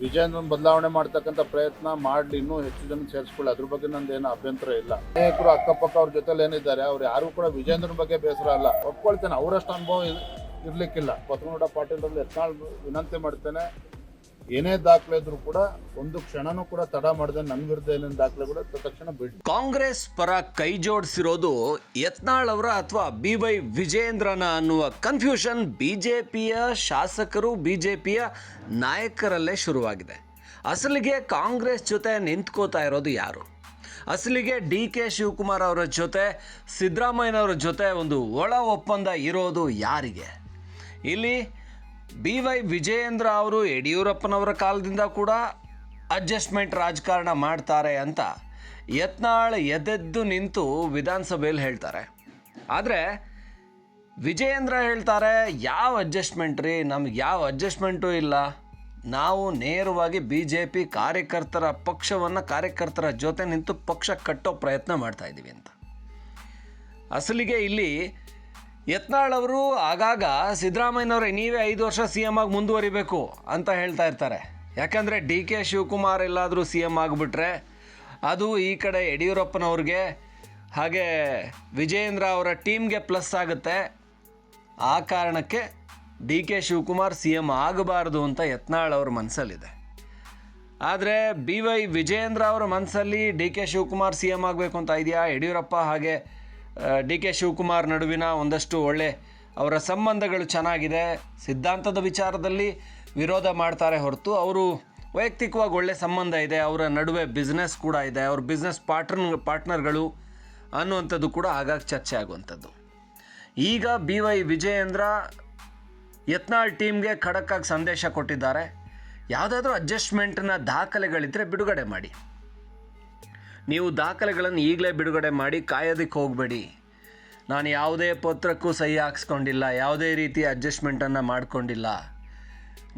ವಿಜಯೇಂದ್ರನ್ ಬದಲಾವಣೆ ಮಾಡ್ತಕ್ಕಂಥ ಪ್ರಯತ್ನ ಮಾಡ್ಲಿ, ಇನ್ನೂ ಹೆಚ್ಚು ಜನ ಸೇರಿಸ್ಕೊಳ್ಳಿ. ಅದ್ರ ಬಗ್ಗೆ ನಂದು ಏನು ಅಭ್ಯಂತರ ಇಲ್ಲ. ಅನೇಕರು ಅಕ್ಕಪಕ್ಕ ಅವ್ರ ಜೊತೆಲಿ ಏನಿದ್ದಾರೆ, ಅವ್ರು ಯಾರು ಕೂಡ ವಿಜೇಂದ್ರ ಬಗ್ಗೆ ಬೇಸರ ಅಲ್ಲ. ಒಪ್ಕೊಳ್ತೇನೆ, ಅವರಷ್ಟು ಅನುಭವ ಇರ್- ಇರ್ಲಿಕ್ಕಿಲ್ಲ. ಬಸವನಗೌಡ ಪಾಟೀಲ್ ಎತ್ನಾಳ್ ವಿನಂತಿ ಮಾಡ್ತೇನೆ. ಏನೇ ದಾಖಲೆ ಇದ್ರು ಕೂಡ ಒಂದು ಕ್ಷಣನೂ ಕೂಡ ತಡ ಮಾಡದೆ ನನ್ನ ವಿರುದ್ಧ ಏನೇನು ದಾಖಲೆ ಕೂಡ ತಕ್ಷಣ ಬಿಡಿ ಕಾಂಗ್ರೆಸ್ ಪರ ಕೈ ಜೋಡಿಸಿರೋದು ಯತ್ನಾಳ್ ಅವರ ಅಥವಾ ಬಿ ವೈ ವಿಜೇಂದ್ರನ ಅನ್ನುವ ಕನ್ಫ್ಯೂಷನ್ ಬಿಜೆಪಿಯ ಶಾಸಕರು, ಬಿಜೆಪಿಯ ನಾಯಕರಲ್ಲೇ ಶುರುವಾಗಿದೆ. ಅಸಲಿಗೆ ಕಾಂಗ್ರೆಸ್ ಜೊತೆ ನಿಂತ್ಕೋತಾ ಇರೋದು ಯಾರು? ಅಸಲಿಗೆ ಡಿ ಕೆ ಶಿವಕುಮಾರ್ ಅವರ ಜೊತೆ, ಸಿದ್ದರಾಮಯ್ಯನವರ ಜೊತೆ ಒಂದು ಒಳ ಒಪ್ಪಂದ ಇರೋದು ಯಾರಿಗೆ? ಇಲ್ಲಿ ಬಿ ವೈ ವಿಜಯೇಂದ್ರ ಅವರು ಯಡಿಯೂರಪ್ಪನವರ ಕಾಲದಿಂದ ಕೂಡ ಅಡ್ಜಸ್ಟ್ಮೆಂಟ್ ರಾಜಕಾರಣ ಮಾಡ್ತಾರೆ ಅಂತ ಯತ್ನಾಳ್ ಎದೆದ್ದು ನಿಂತು ವಿಧಾನಸಭೆಯಲ್ಲಿ ಹೇಳ್ತಾರೆ. ಆದರೆ ವಿಜಯೇಂದ್ರ ಹೇಳ್ತಾರೆ, ಯಾವ ಅಡ್ಜಸ್ಟ್ಮೆಂಟ್ ರೀ? ನಮ್ಗೆ ಯಾವ ಅಡ್ಜಸ್ಟ್ಮೆಂಟು ಇಲ್ಲ. ನಾವು ನೇರವಾಗಿ ಬಿ ಜೆ ಪಿ ಕಾರ್ಯಕರ್ತರ ಪಕ್ಷವನ್ನು ಕಾರ್ಯಕರ್ತರ ಜೊತೆ ನಿಂತು ಪಕ್ಷ ಕಟ್ಟೋ ಪ್ರಯತ್ನ ಮಾಡ್ತಾ ಇದ್ದೀವಿ ಅಂತ. ಅಸಲಿಗೆ ಇಲ್ಲಿ ಯತ್ನಾಳ್ ಅವರು ಆಗಾಗ ಸಿದ್ದರಾಮಯ್ಯನವರೇ, ನೀವೇ ಐದು ವರ್ಷ ಸಿ ಎಂ ಆಗಿ ಮುಂದುವರಿಬೇಕು ಅಂತ ಹೇಳ್ತಾ ಇರ್ತಾರೆ. ಯಾಕಂದರೆ ಡಿ ಕೆ ಶಿವಕುಮಾರ್ ಎಲ್ಲಾದರೂ ಸಿ ಎಂ ಆಗಿಬಿಟ್ರೆ ಅದು ಈ ಕಡೆ ಯಡಿಯೂರಪ್ಪನವ್ರಿಗೆ, ಹಾಗೆ ವಿಜಯೇಂದ್ರ ಅವರ ಟೀಮ್ಗೆ ಪ್ಲಸ್ ಆಗುತ್ತೆ. ಆ ಕಾರಣಕ್ಕೆ D K Shivakumar C M ಆಗಬಾರ್ದು ಅಂತ ಯತ್ನಾಳ್ ಅವ್ರ ಮನಸ್ಸಲ್ಲಿದೆ ಆದರೆ ಬಿ ವೈ ವಿಜಯೇಂದ್ರ ಅವರ ಮನಸ್ಸಲ್ಲಿ D K Shivakumar C M ಆಗಬೇಕು ಅಂತ ಇದೆಯಾ? ಯಡಿಯೂರಪ್ಪ ಹಾಗೆ ಡಿ ಕೆ ಶಿವಕುಮಾರ್ ನಡುವಿನ ಒಂದಷ್ಟು ಒಳ್ಳೆ ಅವರ ಸಂಬಂಧಗಳು ಚೆನ್ನಾಗಿದೆ. ಸಿದ್ಧಾಂತದ ವಿಚಾರದಲ್ಲಿ ವಿರೋಧ ಮಾಡ್ತಾರೆ ಹೊರತು ಅವರು ವೈಯಕ್ತಿಕವಾಗಿ ಒಳ್ಳೆ ಸಂಬಂಧ ಇದೆ. ಅವರ ನಡುವೆ ಬಿಸ್ನೆಸ್ ಕೂಡ ಇದೆ. ಅವ್ರ ಬಿಸ್ನೆಸ್ ಪಾರ್ಟ್ನರ್ ಪಾರ್ಟ್ನರ್ಗಳು ಅನ್ನುವಂಥದ್ದು ಕೂಡ ಆಗಾಗ ಚರ್ಚೆ ಆಗುವಂಥದ್ದು. ಈಗ ಬಿ ವೈ ವಿಜಯೇಂದ್ರ ಯತ್ನಾಳ್ ಟೀಮ್ಗೆ ಖಡಕ್ಕಾಗಿ ಸಂದೇಶ ಕೊಟ್ಟಿದ್ದಾರೆ. ಯಾವುದಾದ್ರೂ ಅಡ್ಜಸ್ಟ್ಮೆಂಟ್ನ ದಾಖಲೆಗಳಿದ್ದರೆ ಬಿಡುಗಡೆ ಮಾಡಿ. ನೀವು ದಾಖಲೆಗಳನ್ನು ಈಗಲೇ ಬಿಡುಗಡೆ ಮಾಡಿ ಕಾಯೋದಕ್ಕೆ ಹೋಗಬೇಡಿ. ನಾನು ಯಾವುದೇ ಪತ್ರಕ್ಕೂ ಸಹಿ ಹಾಕ್ಸ್ಕೊಂಡಿಲ್ಲ, ಯಾವುದೇ ರೀತಿಯ ಅಡ್ಜಸ್ಟ್ಮೆಂಟನ್ನು ಮಾಡಿಕೊಂಡಿಲ್ಲ.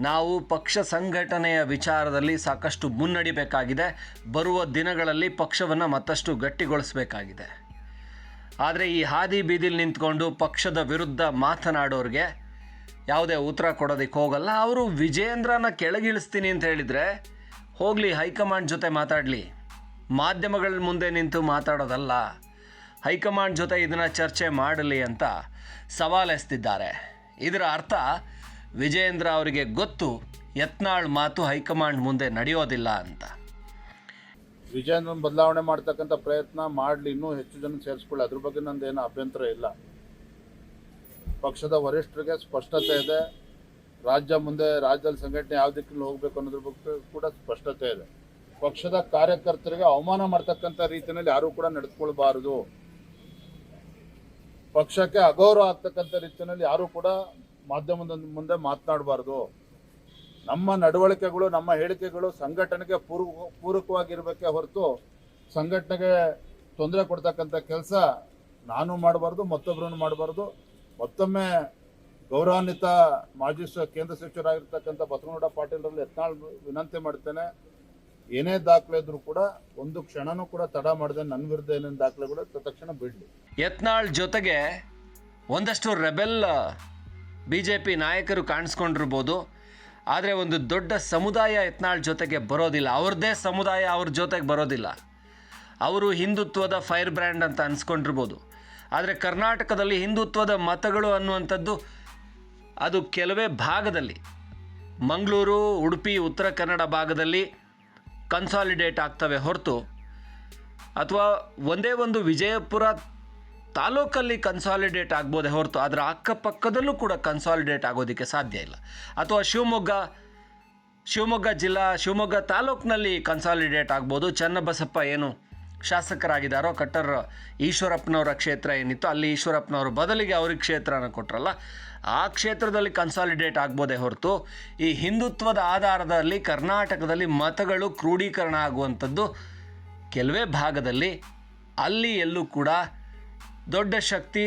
ನಾವು ಪಕ್ಷ ಸಂಘಟನೆಯ ವಿಚಾರದಲ್ಲಿ ಸಾಕಷ್ಟು ಮುನ್ನಡಿಬೇಕಾಗಿದೆ, ಬರುವ ದಿನಗಳಲ್ಲಿ ಪಕ್ಷವನ್ನು ಮತ್ತಷ್ಟು ಗಟ್ಟಿಗೊಳಿಸಬೇಕಾಗಿದೆ. ಆದರೆ ಈ ಹಾದಿ ಬೀದಿಲಿ ನಿಂತ್ಕೊಂಡು ಪಕ್ಷದ ವಿರುದ್ಧ ಮಾತನಾಡೋರಿಗೆ ಯಾವುದೇ ಉತ್ತರ ಕೊಡೋದಕ್ಕೆ ಹೋಗಲ್ಲ. ಅವರು ವಿಜೇಂದ್ರನ ಕೆಳಗಿಳಿಸ್ತೀನಿ ಅಂತ ಹೇಳಿದರೆ ಹೋಗಲಿ ಹೈಕಮಾಂಡ್ ಜೊತೆ ಮಾತಾಡಲಿ. ಮಾಧ್ಯಮಗಳ ಮುಂದೆ ನಿಂತು ಮಾತಾಡೋದಲ್ಲ, ಹೈಕಮಾಂಡ್ ಜೊತೆ ಇದನ್ನು ಚರ್ಚೆ ಮಾಡಲಿ ಅಂತ ಸವಾಲೆಸ್ತಿದ್ದಾರೆ ಇದರ ಅರ್ಥ, ವಿಜಯೇಂದ್ರ ಅವರಿಗೆ ಗೊತ್ತು, ಯತ್ನಾಳ್ ಮಾತು ಹೈಕಮಾಂಡ್ ಮುಂದೆ ನಡೆಯೋದಿಲ್ಲ ಅಂತ. ವಿಜಯೇಂದ್ರ ಬದಲಾವಣೆ ಮಾಡ್ತಕ್ಕಂಥ ಪ್ರಯತ್ನ ಮಾಡಲಿ, ಇನ್ನೂ ಹೆಚ್ಚು ಜನ ಸೇರಿಸ್ಕೊಳ್ಳಿ, ಅದ್ರ ಬಗ್ಗೆ ನಂದೇನು ಅಭ್ಯಂತರ ಇಲ್ಲ. ಪಕ್ಷದ ವರಿಷ್ಠರಿಗೆ ಸ್ಪಷ್ಟತೆ ಇದೆ. ರಾಜ್ಯ ಮುಂದೆ ರಾಜ್ಯದಲ್ಲಿ ಸಂಘಟನೆ ಯಾವ ದಿಕ್ಕಿನಲ್ಲಿ ಹೋಗ್ಬೇಕು ಅನ್ನೋದ್ರ ಬಗ್ಗೆ ಕೂಡ ಸ್ಪಷ್ಟತೆ ಇದೆ. ಪಕ್ಷದ ಕಾರ್ಯಕರ್ತರಿಗೆ ಅವಮಾನ ಮಾಡ್ತಕ್ಕಂಥ ರೀತಿಯಲ್ಲಿ ಯಾರು ಕೂಡ ನಡೆದುಕೊಳ್ಬಾರದು ಪಕ್ಷಕ್ಕೆ ಅಗೌರವ ಆಗ್ತಕ್ಕಂಥ ರೀತಿಯಲ್ಲಿ ಯಾರು ಕೂಡ ಮಾಧ್ಯಮದ ಮುಂದೆ ಮಾತನಾಡಬಾರ್ದು. ನಮ್ಮ ನಡವಳಿಕೆಗಳು, ನಮ್ಮ ಹೇಳಿಕೆಗಳು ಸಂಘಟನೆಗೆ ಪೂರ್ವ, ಪೂರಕವಾಗಿರಬೇಕೆ ಹೊರತು ಸಂಘಟನೆಗೆ ತೊಂದರೆ ಕೊಡ್ತಕ್ಕಂಥ ಕೆಲಸ ನಾನು ಮಾಡಬಾರ್ದು ಮತ್ತೊಬ್ಬರನ್ನು ಮಾಡಬಾರ್ದು. ಮತ್ತೊಮ್ಮೆ ಗೌರವಾನ್ವಿತ ಮಾಜಿ ಕೇಂದ್ರ ಸಚಿವರಾಗಿರ್ತಕ್ಕಂಥ ಬಸವನಗೌಡ ಪಾಟೀಲ್ರಲ್ಲಿ ಯತ್ನಾಳ್ ವಿನಂತಿ ಮಾಡ್ತೇನೆ. ಏನೇ ದಾಖಲೆ ಇದ್ರೂ ಕೂಡ ಒಂದು ಕ್ಷಣನೂ ಕೂಡ ತಡ ಮಾಡದೆ ನನ್ನ ವಿರುದ್ಧ ಏನೇನು ದಾಖಲೆ ಕೂಡ ತಕ್ಷಣ ಬಿಡಲಿ ಯತ್ನಾಳ್ ಜೊತೆಗೆ ಒಂದಷ್ಟು ರೆಬೆಲ್ ಬಿ ಜೆ ಪಿ ನಾಯಕರು ಕಾಣಿಸ್ಕೊಂಡಿರ್ಬೋದು. ಆದರೆ ಒಂದು ದೊಡ್ಡ ಸಮುದಾಯ ಯತ್ನಾಳ್ ಜೊತೆಗೆ ಬರೋದಿಲ್ಲ. ಅವ್ರದ್ದೇ ಸಮುದಾಯ ಅವ್ರ ಜೊತೆಗೆ ಬರೋದಿಲ್ಲ. ಅವರು ಹಿಂದುತ್ವದ ಫೈರ್ ಬ್ರ್ಯಾಂಡ್ ಅಂತ ಅನ್ಸ್ಕೊಂಡಿರ್ಬೋದು. ಆದರೆ ಕರ್ನಾಟಕದಲ್ಲಿ ಹಿಂದುತ್ವದ ಮತಗಳು ಅನ್ನುವಂಥದ್ದು ಅದು ಕೆಲವೇ ಭಾಗದಲ್ಲಿ. ಮಂಗಳೂರು, ಉಡುಪಿ, ಉತ್ತರ ಕನ್ನಡ ಭಾಗದಲ್ಲಿ ಕನ್ಸಾಲಿಡೇಟ್ ಆಗ್ತವೆ ಹೊರತು. ಅಥವಾ ಒಂದೇ ಒಂದು ವಿಜಯಪುರ ತಾಲೂಕಲ್ಲಿ ಕನ್ಸಾಲಿಡೇಟ್ ಆಗ್ಬೋದೇ ಹೊರತು ಅದರ ಅಕ್ಕಪಕ್ಕದಲ್ಲೂ ಕೂಡ ಕನ್ಸಾಲಿಡೇಟ್ ಆಗೋದಕ್ಕೆ ಸಾಧ್ಯ ಇಲ್ಲ. ಅಥವಾ ಶಿವಮೊಗ್ಗ ಶಿವಮೊಗ್ಗ ಜಿಲ್ಲಾ, ಶಿವಮೊಗ್ಗ ತಾಲೂಕಿನಲ್ಲಿ ಕನ್ಸಾಲಿಡೇಟ್ ಆಗ್ಬೋದು. ಚನ್ನಬಸಪ್ಪ ಏನು ಶಾಸಕರಾಗಿದ್ದಾರೋ ಕಟ್ಟರ್ ಈಶ್ವರಪ್ಪನವರ ಕ್ಷೇತ್ರ ಏನಿತ್ತು, ಅಲ್ಲಿ ಈಶ್ವರಪ್ಪನವರ ಬದಲಿಗೆ ಅವ್ರಿಗೆ ಕ್ಷೇತ್ರನ ಕೊಟ್ರಲ್ಲ, ಆ ಕ್ಷೇತ್ರದಲ್ಲಿ ಕನ್ಸಾಲಿಡೇಟ್ ಆಗ್ಬೋದೇ ಹೊರತು ಈ ಹಿಂದುತ್ವದ ಆಧಾರದಲ್ಲಿ ಕರ್ನಾಟಕದಲ್ಲಿ ಮತಗಳು ಕ್ರೋಢೀಕರಣ ಆಗುವಂಥದ್ದು ಕೆಲವೇ ಭಾಗದಲ್ಲಿ ಅಲ್ಲಿ ಎಲ್ಲೂ ಕೂಡ ದೊಡ್ಡ ಶಕ್ತಿ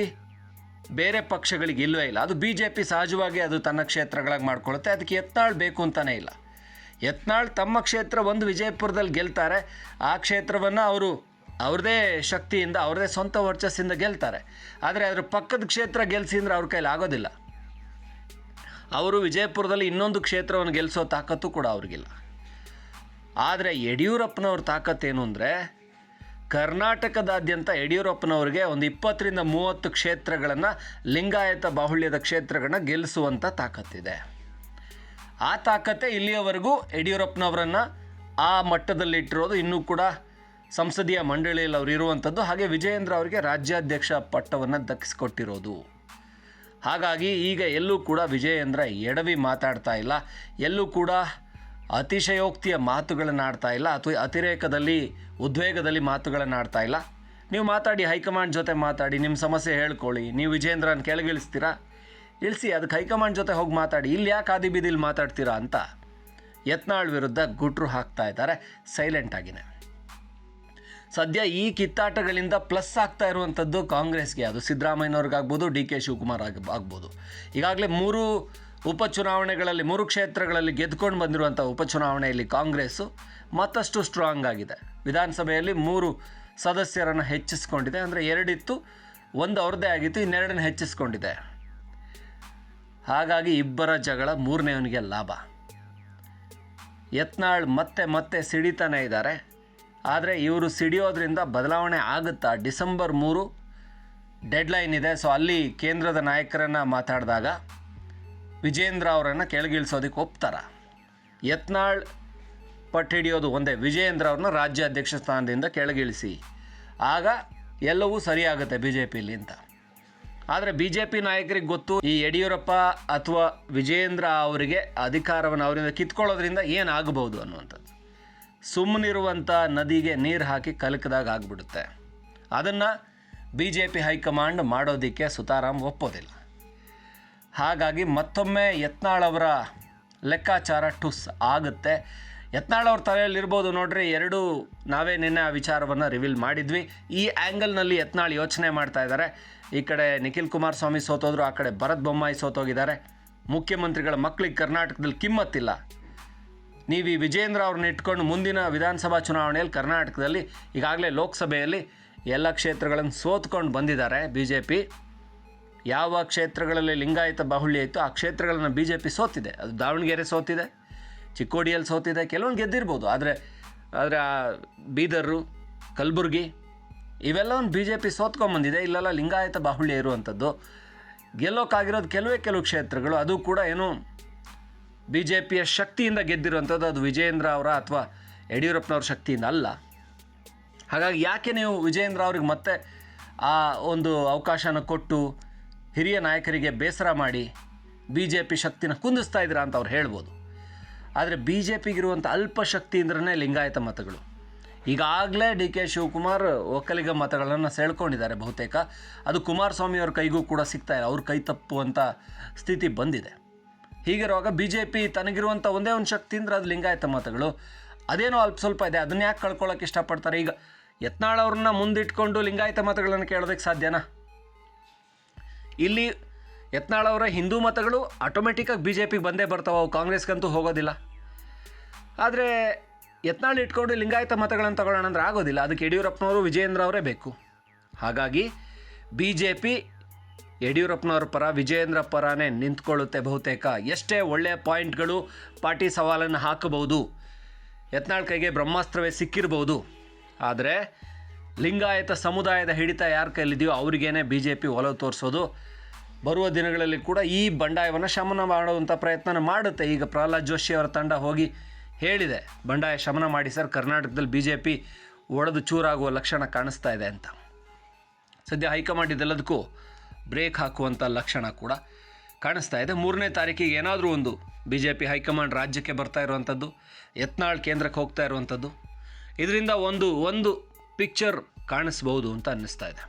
ಬೇರೆ ಪಕ್ಷಗಳಿಗೆ ಇಲ್ಲವೇ ಇಲ್ಲ. ಅದು ಬಿ ಜೆ ಪಿ ಸಹಜವಾಗಿ ಅದು ತನ್ನ ಕ್ಷೇತ್ರಗಳಾಗಿ ಮಾಡ್ಕೊಳ್ಳುತ್ತೆ, ಅದಕ್ಕೆ ಎತ್ತಾಳ್ಬೇಕು ಅಂತಲೇ ಇಲ್ಲ. ಯತ್ನಾಳ್ ತಮ್ಮ ಕ್ಷೇತ್ರ ಒಂದು ವಿಜಯಪುರದಲ್ಲಿ ಗೆಲ್ತಾರೆ. ಆ ಕ್ಷೇತ್ರವನ್ನು ಅವರು ಅವ್ರದೇ ಶಕ್ತಿಯಿಂದ, ಅವ್ರದೇ ಸ್ವಂತ ವರ್ಚಸ್ಸಿಂದ ಗೆಲ್ತಾರೆ. ಆದರೆ ಅದ್ರ ಪಕ್ಕದ ಕ್ಷೇತ್ರ ಗೆಲ್ಸಿ ಅಂದರೆ ಅವ್ರ ಕೈಲಿ ಆಗೋದಿಲ್ಲ. ಅವರು ವಿಜಯಪುರದಲ್ಲಿ ಇನ್ನೊಂದು ಕ್ಷೇತ್ರವನ್ನು ಗೆಲ್ಲಿಸೋ ತಾಕತ್ತು ಕೂಡ ಅವ್ರಿಗಿಲ್ಲ. ಆದರೆ ಯಡಿಯೂರಪ್ಪನವ್ರ ತಾಕತ್ತೇನು ಅಂದರೆ, ಕರ್ನಾಟಕದಾದ್ಯಂತ ಯಡಿಯೂರಪ್ಪನವ್ರಿಗೆ ಒಂದು ಇಪ್ಪತ್ತರಿಂದ ಮೂವತ್ತು ಕ್ಷೇತ್ರಗಳನ್ನು ಲಿಂಗಾಯತ ಬಾಹುಳ್ಯದ ಕ್ಷೇತ್ರಗಳನ್ನ ಗೆಲ್ಲಿಸುವಂಥ ತಾಕತ್ತಿದೆ. ಆ ತಾಕತ್ತೆ ಇಲ್ಲಿಯವರೆಗೂ ಯಡಿಯೂರಪ್ಪನವರನ್ನು ಆ ಮಟ್ಟದಲ್ಲಿಟ್ಟಿರೋದು ಇನ್ನೂ ಕೂಡ ಸಂಸದೀಯ ಮಂಡಳಿಯಲ್ಲಿ ಅವರು ಇರುವಂಥದ್ದು. ಹಾಗೆ ವಿಜಯೇಂದ್ರ ಅವರಿಗೆ ರಾಜ್ಯಾಧ್ಯಕ್ಷ ಪಟ್ಟವನ್ನು ದಕ್ಕಿಸಿಕೊಟ್ಟಿರೋದು ಹಾಗಾಗಿ ಈಗ ಎಲ್ಲೂ ಕೂಡ ವಿಜಯೇಂದ್ರ ಎಡವಿ ಮಾತಾಡ್ತಾ ಇಲ್ಲ. ಎಲ್ಲೂ ಕೂಡ ಅತಿಶಯೋಕ್ತಿಯ ಮಾತುಗಳನ್ನು ಆಡ್ತಾ ಇಲ್ಲ. ಅಥವಾ ಅತಿರೇಕದಲ್ಲಿ, ಉದ್ವೇಗದಲ್ಲಿ ಮಾತುಗಳನ್ನು ಆಡ್ತಾ ಇಲ್ಲ. ನೀವು ಮಾತಾಡಿ, ಹೈಕಮಾಂಡ್ ಜೊತೆ ಮಾತಾಡಿ ನಿಮ್ಮ ಸಮಸ್ಯೆ ಹೇಳ್ಕೊಳ್ಳಿ. ನೀವು ವಿಜಯೇಂದ್ರನ ಕೆಳಗಿಳಿಸ್ತೀರಾ? ಇಳಿಸಿ ಅದಕ್ಕೆ ಹೈಕಮಾಂಡ್ ಜೊತೆ ಹೋಗಿ ಮಾತಾಡಿ. ಇಲ್ಲಿ ಯಾಕೆ ಆದಿ ಬೀದಿಲಿ ಮಾತಾಡ್ತೀರಾ ಅಂತ ಯತ್ನಾಳ್ ವಿರುದ್ಧ ಗುಟ್ರು ಹಾಕ್ತಾ ಇದ್ದಾರೆ. ಸೈಲೆಂಟ್ ಆಗಿನೇ ಸದ್ಯ ಈ ಕಿತ್ತಾಟಗಳಿಂದ ಪ್ಲಸ್ ಆಗ್ತಾ ಇರುವಂಥದ್ದು ಕಾಂಗ್ರೆಸ್ಗೆ. ಅದು ಸಿದ್ದರಾಮಯ್ಯನವ್ರಿಗಾಗ್ಬೋದು, ಡಿ ಕೆ ಶಿವಕುಮಾರ್ ಆಗಿ, ಆಗ್ಬೋದು. ಈಗಾಗಲೇ ಮೂರು ಉಪಚುನಾವಣೆಗಳಲ್ಲಿ, ಮೂರು ಕ್ಷೇತ್ರಗಳಲ್ಲಿ ಗೆದ್ಕೊಂಡು ಬಂದಿರುವಂಥ ಉಪಚುನಾವಣೆಯಲ್ಲಿ ಕಾಂಗ್ರೆಸ್ಸು ಮತ್ತಷ್ಟು ಸ್ಟ್ರಾಂಗ್ ಆಗಿದೆ. ವಿಧಾನಸಭೆಯಲ್ಲಿ ಮೂರು ಸದಸ್ಯರನ್ನು ಹೆಚ್ಚಿಸ್ಕೊಂಡಿದೆ. ಅಂದರೆ ಎರಡಿತ್ತು, ಒಂದು ಅವ್ರದ್ದೇ ಆಗಿತ್ತು, ಇನ್ನೆರಡನ್ನು ಹೆಚ್ಚಿಸ್ಕೊಂಡಿದೆ. ಹಾಗಾಗಿ ಇಬ್ಬರ ಜಗಳ ಮೂರನೇವನಿಗೆ ಲಾಭ. ಯತ್ನಾಳ್ ಮತ್ತೆ ಮತ್ತೆ ಸಿಡಿತಾನೆ ಇದ್ದಾರೆ. ಆದರೆ ಇವರು ಸಿಡಿಯೋದ್ರಿಂದ ಬದಲಾವಣೆ ಆಗುತ್ತಾ? ಡಿಸೆಂಬರ್ ಮೂರು ಡೆಡ್ಲೈನ್ ಇದೆ. ಸೊ ಅಲ್ಲಿ ಕೇಂದ್ರದ ನಾಯಕರನ್ನು ಮಾತಾಡಿದಾಗ ವಿಜೇಂದ್ರ ಅವರನ್ನು ಕೆಳಗಿಳಿಸೋದಕ್ಕೆ ಒಪ್ತಾರ. ಯತ್ನಾಳ್ ಪಟ್ಟು ಹಿಡಿಯೋದು ಒಂದೇ. ವಿಜಯೇಂದ್ರ ಅವ್ರನ್ನ ರಾಜ್ಯಾಧ್ಯಕ್ಷ ಸ್ಥಾನದಿಂದ ಕೆಳಗಿಳಿಸಿ. ಆಗ ಎಲ್ಲವೂ ಸರಿಯಾಗುತ್ತೆ ಬಿ ಜೆ ಪಿಲಿ ಅಂತ. ಆದರೆ ಬಿ ಜೆ ಪಿ ನಾಯಕರಿಗೆ ಗೊತ್ತು, ಈ ಯಡಿಯೂರಪ್ಪ ಅಥವಾ ವಿಜಯೇಂದ್ರ ಅವರಿಗೆ ಅಧಿಕಾರವನ್ನು ಅವರಿಂದ ಕಿತ್ಕೊಳ್ಳೋದ್ರಿಂದ ಏನಾಗಬಹುದು ಅನ್ನುವಂಥದ್ದು. ಸುಮ್ಮನಿರುವಂಥ ನದಿಗೆ ನೀರು ಹಾಕಿ ಕಲಕದಾಗ ಆಗಿಬಿಡುತ್ತೆ. ಅದನ್ನು ಬಿ ಜೆ ಪಿ ಹೈಕಮಾಂಡ್ ಮಾಡೋದಕ್ಕೆ ಸುತಾರಾಮ್ ಒಪ್ಪೋದಿಲ್ಲ. ಹಾಗಾಗಿ ಮತ್ತೊಮ್ಮೆ ಯತ್ನಾಳ್ ಅವರ ಲೆಕ್ಕಾಚಾರ ಟುಸ್ ಆಗುತ್ತೆ. ಯತ್ನಾಳ್ ಅವ್ರ ತಲೆಯಲ್ಲಿರ್ಬೋದು ನೋಡ್ರಿ, ಎರಡು ನಾವೇ ನಿನ್ನೆ ಆ ವಿಚಾರವನ್ನು ರಿವೀಲ್ ಮಾಡಿದ್ವಿ. ಈ ಆ್ಯಂಗಲ್ನಲ್ಲಿ ಯತ್ನಾಳ್ ಯೋಚನೆ ಮಾಡ್ತಾ ಇದ್ದಾರೆ ಈ ಕಡೆ ನಿಖಿಲ್ ಕುಮಾರಸ್ವಾಮಿ ಸೋತೋದ್ರು, ಆ ಕಡೆ ಭರತ್ ಬೊಮ್ಮಾಯಿ ಸೋತೋಗಿದ್ದಾರೆ. ಮುಖ್ಯಮಂತ್ರಿಗಳ ಮಕ್ಕಳಿಗೆ ಕರ್ನಾಟಕದಲ್ಲಿ ಕಿಮ್ಮತ್ತಿಲ್ಲ. ನೀವು ಈ ವಿಜೇಂದ್ರ ಅವ್ರನ್ನ ಇಟ್ಕೊಂಡು ಮುಂದಿನ ವಿಧಾನಸಭಾ ಚುನಾವಣೆಯಲ್ಲಿ ಕರ್ನಾಟಕದಲ್ಲಿ, ಈಗಾಗಲೇ ಲೋಕಸಭೆಯಲ್ಲಿ ಎಲ್ಲ ಕ್ಷೇತ್ರಗಳನ್ನು ಸೋತ್ಕೊಂಡು ಬಂದಿದ್ದಾರೆ ಬಿ ಜೆ ಪಿ ಯಾವ ಕ್ಷೇತ್ರಗಳಲ್ಲಿ ಲಿಂಗಾಯತ ಬಾಹುಳ್ಯ ಇತ್ತು ಆ ಕ್ಷೇತ್ರಗಳನ್ನು ಬಿ ಜೆ ಪಿ ಸೋತಿದೆ. ಅದು ದಾವಣಗೆರೆ ಸೋತಿದೆ. ಚಿಕ್ಕೋಡಿಯಲ್ಲಿ ಸೋತಿದೆ ಕೆಲವೊಂದು ಗೆದ್ದಿರ್ಬೋದು. ಆದರೆ ಆದರೆ ಆ ಬೀದರ್ರು, ಕಲಬುರ್ಗಿ ಇವೆಲ್ಲವನ್ನು ಬಿ ಜೆ ಪಿ ಸೋತ್ಕೊಂಬಂದಿದೆ. ಇಲ್ಲೆಲ್ಲ ಲಿಂಗಾಯತ ಬಾಹುಳ್ಯ ಇರುವಂಥದ್ದು. ಗೆಲ್ಲೋಕ್ಕಾಗಿರೋದು ಕೆಲವೇ ಕೆಲವು ಕ್ಷೇತ್ರಗಳು. ಅದು ಕೂಡ ಏನು ಬಿ ಜೆ ಪಿಯ ಶಕ್ತಿಯಿಂದ ಗೆದ್ದಿರುವಂಥದ್ದು. ಅದು ವಿಜಯೇಂದ್ರ ಅವರ ಅಥವಾ ಯಡಿಯೂರಪ್ಪನವ್ರ ಶಕ್ತಿಯಿಂದ ಅಲ್ಲ. ಹಾಗಾಗಿ ಯಾಕೆ ನೀವು ವಿಜಯೇಂದ್ರ ಅವ್ರಿಗೆ ಮತ್ತೆ ಆ ಒಂದು ಅವಕಾಶನ ಕೊಟ್ಟು ಹಿರಿಯ ನಾಯಕರಿಗೆ ಬೇಸರ ಮಾಡಿ ಬಿ ಜೆ ಪಿ ಶಕ್ತಿನ ಕುಂದಿಸ್ತಾ ಇದ್ದೀರಾ ಅಂತ ಅವ್ರು ಹೇಳ್ಬೋದು. ಆದರೆ ಬಿ ಜೆ ಪಿಗಿರುವಂಥ ಅಲ್ಪ ಶಕ್ತಿಯಿಂದ್ರೇ ಲಿಂಗಾಯತ ಮತಗಳು. ಈಗಾಗಲೇ ಡಿ ಕೆ ಶಿವಕುಮಾರ್ ಒಕ್ಕಲಿಗ ಮತಗಳನ್ನು ಸೆಳ್ಕೊಂಡಿದ್ದಾರೆ ಬಹುತೇಕ. ಅದು ಕುಮಾರಸ್ವಾಮಿ ಅವ್ರ ಕೈಗೂ ಕೂಡ ಸಿಗ್ತಾ ಇಲ್ಲ. ಅವ್ರ ಕೈ ತಪ್ಪುವಂಥ ಸ್ಥಿತಿ ಬಂದಿದೆ. ಹೀಗಿರುವಾಗ ಬಿ ಜೆ ಪಿ ತನಗಿರುವಂಥ ಒಂದೇ ಒಂದು ಶಕ್ತಿ ಅಂದರೆ ಅದು ಲಿಂಗಾಯತ ಮತಗಳು. ಅದೇನೋ ಅಲ್ಪ ಸ್ವಲ್ಪ ಇದೆ. ಅದನ್ನ ಯಾಕೆ ಕಳ್ಕೊಳ್ಳೋಕೆ ಇಷ್ಟಪಡ್ತಾರೆ? ಈಗ ಯತ್ನಾಳ್ ಅವ್ರನ್ನ ಮುಂದಿಟ್ಕೊಂಡು ಲಿಂಗಾಯತ ಮತಗಳನ್ನು ಕೇಳೋದಕ್ಕೆ ಸಾಧ್ಯನಾ? ಇಲ್ಲಿ ಯತ್ನಾಳ್ ಅವರ ಹಿಂದೂ ಮತಗಳು ಆಟೋಮೆಟಿಕ್ಕಾಗಿ ಬಿ ಜೆ ಪಿಗೆ ಬಂದೇ ಬರ್ತಾವೆ. ಅವು ಕಾಂಗ್ರೆಸ್ಗಂತೂ ಹೋಗೋದಿಲ್ಲ. ಆದರೆ ಯತ್ನಾಳ್ ಇಟ್ಕೊಂಡು ಲಿಂಗಾಯತ ಮತಗಳನ್ನು ತಗೊಳ್ಳೋಣ ಅಂದ್ರೆ ಆಗೋದಿಲ್ಲ. ಅದಕ್ಕೆ ಯಡಿಯೂರಪ್ಪನವರು ವಿಜಯೇಂದ್ರ ಅವರೇ ಬೇಕು. ಹಾಗಾಗಿ ಬಿ ಜೆ ಪಿ ಯಡಿಯೂರಪ್ಪನವ್ರ ಪರ, ವಿಜಯೇಂದ್ರ ಪರನೇ ನಿಂತ್ಕೊಳ್ಳುತ್ತೆ ಬಹುತೇಕ. ಎಷ್ಟೇ ಒಳ್ಳೆಯ ಪಾಯಿಂಟ್ಗಳು ಪಾರ್ಟಿ ಸವಾಲನ್ನು ಹಾಕಬಹುದು. ಯತ್ನಾಳ್ ಕೈಗೆ ಬ್ರಹ್ಮಾಸ್ತ್ರವೇ ಸಿಕ್ಕಿರ್ಬೋದು. ಆದರೆ ಲಿಂಗಾಯತ ಸಮುದಾಯದ ಹಿಡಿತ ಯಾರ ಕೈಲಿದೆಯೋ ಅವರಿಗೇನೆ ಬಿ ಜೆ ಪಿ ಒಲವು ತೋರಿಸೋದು ಬರುವ ದಿನಗಳಲ್ಲಿ ಕೂಡ ಈ ಬಂಡಾಯವನ್ನು ಶಮನ ಮಾಡುವಂಥ ಪ್ರಯತ್ನ ಮಾಡುತ್ತೆ. ಈಗ ಪ್ರಹ್ಲಾದ್ ಜೋಶಿ ಅವರ ತಂಡ ಹೋಗಿ ಹೇಳಿದೆ, ಬಂಡಾಯ ಶಮನ ಮಾಡಿ ಸರ್, ಕರ್ನಾಟಕದಲ್ಲಿ ಬಿ ಜೆ ಪಿ ಒಡೆದು ಚೂರಾಗುವ ಲಕ್ಷಣ ಕಾಣಿಸ್ತಾ ಇದೆ ಅಂತ. ಸದ್ಯ ಹೈಕಮಾಂಡ್ ಇದೆಲ್ಲದಕ್ಕೂ ಬ್ರೇಕ್ ಹಾಕುವಂಥ ಲಕ್ಷಣ ಕೂಡ ಕಾಣಿಸ್ತಾ ಇದೆ. ಮೂರನೇ ತಾರೀಕಿಗೆ ಏನಾದರೂ ಒಂದು ಬಿ ಜೆ ಪಿ ಹೈಕಮಾಂಡ್ ರಾಜ್ಯಕ್ಕೆ ಬರ್ತಾ ಇರುವಂಥದ್ದು ಯತ್ನಾಳ್ ಕೇಂದ್ರಕ್ಕೆ ಹೋಗ್ತಾ ಇರುವಂಥದ್ದು ಇದರಿಂದ ಒಂದು ಒಂದು ಪಿಕ್ಚರ್ ಕಾಣಿಸ್ಬೋದು ಅಂತ ಅನ್ನಿಸ್ತಾ ಇದೆ.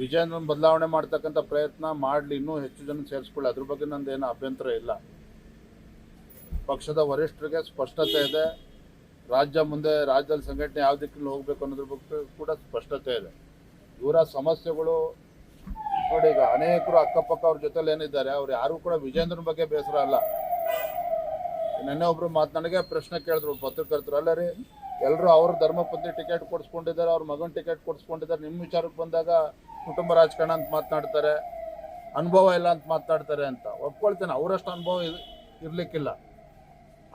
ವಿಜಯೇಂದ್ರನ್ ಬದಲಾವಣೆ ಮಾಡ್ತಕ್ಕಂಥ ಪ್ರಯತ್ನ ಮಾಡಲಿ, ಇನ್ನೂ ಹೆಚ್ಚು ಜನ ಸೇರಿಸ್ಕೊಳ್ಳಿ. ಅದ್ರ ಬಗ್ಗೆ ನಂದೇನು ಅಭ್ಯಂತರ ಇಲ್ಲ. ಪಕ್ಷದ ವರಿಷ್ಠರಿಗೆ ಸ್ಪಷ್ಟತೆ ಇದೆ. ರಾಜ್ಯ ಮುಂದೆ ರಾಜ್ಯದಲ್ಲಿ ಸಂಘಟನೆ ಯಾವ ದಿಕ್ಕಿನಲ್ಲಿ ಹೋಗ್ಬೇಕು ಅನ್ನೋದ್ರ ಬಗ್ಗೆ ಕೂಡ ಸ್ಪಷ್ಟತೆ ಇದೆ. ಇವರ ಸಮಸ್ಯೆಗಳು ನೋಡಿ, ಈಗ ಅನೇಕರು ಅಕ್ಕಪಕ್ಕ ಅವ್ರ ಜೊತೆಲಿ ಏನಿದ್ದಾರೆ, ಅವ್ರು ಯಾರು ಕೂಡ ವಿಜೇಂದ್ರನ ಬಗ್ಗೆ ಬೇಸರ ಅಲ್ಲ. ನೆನ್ನೆ ಒಬ್ರು ಮಾತನಾಡಿಗೆ ಪ್ರಶ್ನೆ ಕೇಳಿದ್ರು ಪತ್ರಕರ್ತರು, ಅಲ್ಲ ರೀ ಎಲ್ಲರೂ ಅವ್ರ ಧರ್ಮಪತ್ನಿ ಟಿಕೆಟ್ ಕೊಡಿಸ್ಕೊಂಡಿದ್ದಾರೆ, ಅವ್ರ ಮಗನ ಟಿಕೆಟ್ ಕೊಡಿಸ್ಕೊಂಡಿದ್ದಾರೆ ನಿಮ್ಮ ವಿಚಾರಕ್ಕೆ ಬಂದಾಗ ಕುಟುಂಬ ರಾಜಕಾರಣ ಅಂತ ಮಾತನಾಡ್ತಾರೆ, ಅನುಭವ ಇಲ್ಲ ಅಂತ ಮಾತನಾಡ್ತಾರೆ ಅಂತ. ಒಪ್ಕೊಳ್ತೇನೆ, ಅವರಷ್ಟು ಅನುಭವ ಇರಲಿಕ್ಕಿಲ್ಲ.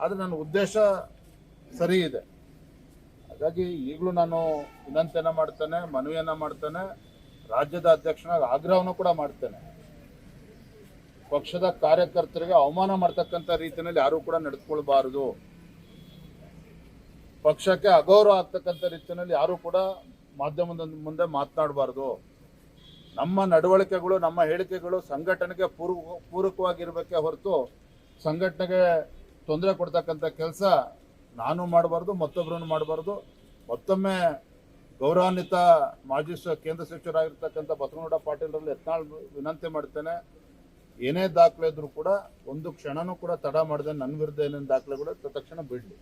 ಆದರೆ ನನ್ನ ಉದ್ದೇಶ ಸರಿ ಇದೆ. ಹಾಗಾಗಿ ಈಗಲೂ ನಾನು ವಿನಂತಿಯನ್ನು ಮಾಡ್ತೇನೆ, ಮನವಿಯನ್ನು ಮಾಡ್ತೇನೆ, ರಾಜ್ಯದ ಅಧ್ಯಕ್ಷನಾಗಿ ಆಗ್ರಹವನ್ನು ಕೂಡ ಮಾಡ್ತೇನೆ. ಪಕ್ಷದ ಕಾರ್ಯಕರ್ತರಿಗೆ ಅವಮಾನ ಮಾಡ್ತಕ್ಕಂಥ ರೀತಿಯಲ್ಲಿ ಯಾರೂ ಕೂಡ ನಡೆದುಕೊಳ್ಬಾರದು ಪಕ್ಷಕ್ಕೆ ಅಗೌರವ ಆಗ್ತಕ್ಕಂಥ ರೀತಿಯಲ್ಲಿ ಯಾರೂ ಕೂಡ ಮಾಧ್ಯಮದ ಮುಂದೆ ಮಾತನಾಡಬಾರ್ದು. ನಮ್ಮ ನಡವಳಿಕೆಗಳು, ನಮ್ಮ ಹೇಳಿಕೆಗಳು ಸಂಘಟನೆಗೆ ಪೂರ್ವ, ಪೂರಕವಾಗಿರಬೇಕೆ ಹೊರತು ಸಂಘಟನೆಗೆ ತೊಂದರೆ ಕೊಡ್ತಕ್ಕಂಥ ಕೆಲಸ ನಾನು ಮಾಡಬಾರ್ದು ಮತ್ತೊಬ್ಬರನ್ನು ಮಾಡಬಾರ್ದು. ಮತ್ತೊಮ್ಮೆ ಗೌರವಾನ್ವಿತ ಮಾಜಿ ಕೇಂದ್ರ ಸಚಿವರಾಗಿರ್ತಕ್ಕಂಥ ಬಸವನಗೌಡ ಪಾಟೀಲ್ರಲ್ಲಿ ಯತ್ನಾಳ್ ವಿನಂತಿ ಮಾಡ್ತೇನೆ. ಏನೇ ದಾಖಲೆ ಇದ್ರೂ ಕೂಡ ಒಂದು ಕ್ಷಣನೂ ಕೂಡ ತಡ ಮಾಡದೆ ನನ್ನ ವಿರುದ್ಧ ಏನೇನು ದಾಖಲೆಗಳು ತಕ್ಷಣ ಬಿಡಲಿ